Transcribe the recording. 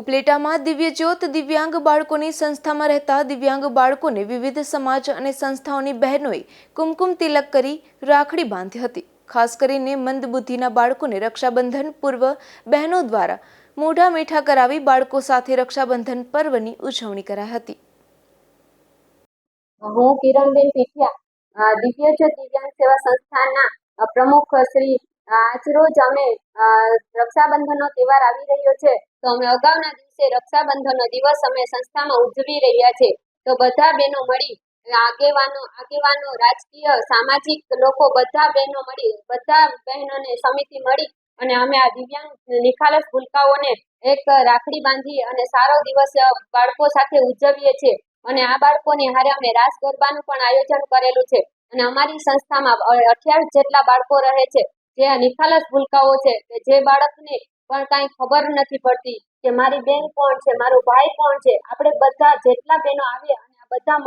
ઉપલેટામાં દિવ્યજ્યોત દિવ્યાંગ બાળકોની સંસ્થામાં રહેતા દિવ્યાંગ બાળકોને વિવિધ સમાજ અને સંસ્થાઓની બહેનોએ કુમકુમ તિલક કરી રાખડી બાંધી હતી. ખાસ કરીને મંદબુદ્ધિના બાળકોને રક્ષાબંધન પૂર્વ બહેનો દ્વારા મોઢા મીઠા કરાવી બાળકો સાથે રક્ષાબંધન પર્વની ઉજવણી કરાઈ હતી. હું કિરણબેન પીઠિયા દિવ્યજ્યોત દિવ્યાંગ સેવા સંસ્થાના પ્રમુખ શ્રી અ, આજરોજ અમે રક્ષાબંધનનો તહેવાર આવી રહ્યો છે. તો અમે અગાઉના દિવસે રક્ષાબંધનનો દિવસ અમે સંસ્થામાં ઉજવી રહ્યા છે. તો બધા બહેનો મળી આગેવાનો આગેવાનો રાજકીય સામાજિક લોકો બધા બહેનો મળી બધા બહેનોને સમિતિ મળી અને અમે આ દિવ્યાંગ નિખાલસ ભૂલકાઓને એક રાખડી બાંધી અને સારો દિવસ બાળકો સાથે ઉજવીએ છીએ. અને આ બાળકોને હારે અમે રાસ ગરબાનું પણ આયોજન કરેલું છે. અને અમારી સંસ્થામાં અઠ્યાવીસ જેટલા બાળકો રહે છે. જે આ નિખાલસ ભૂલકાઓ છે કે જે બાળકને પણ કાંઈ ખબર નથી પડતી કે મારી બેન કોણ છે, મારો ભાઈ કોણ છે, આપણે બધા જેટલા બહેનો આવીએ અને આ બધા